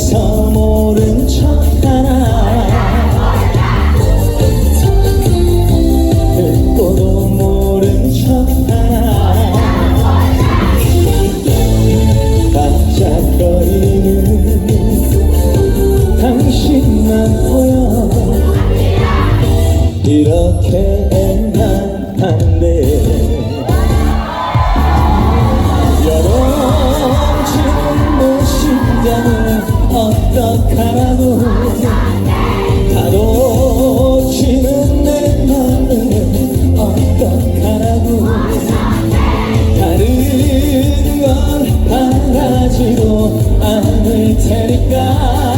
애써 모른 척하나. 듣고도 모른 척하나. 반짝거리는 당신만 보여. 이렇게 된다. 어떡하라고. 가로치는 내 맘을 어떡하라고. 다른 건 바라지도 않을 테니까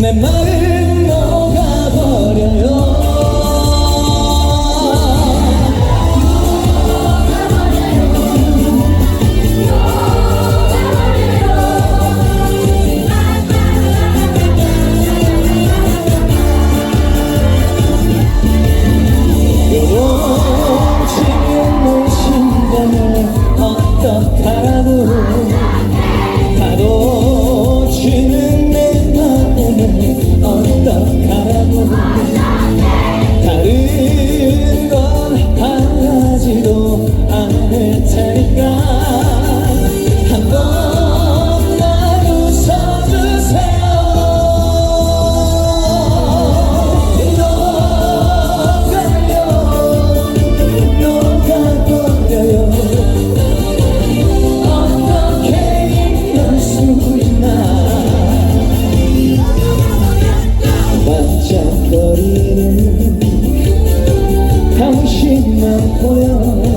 내 맘. 당신만 보여.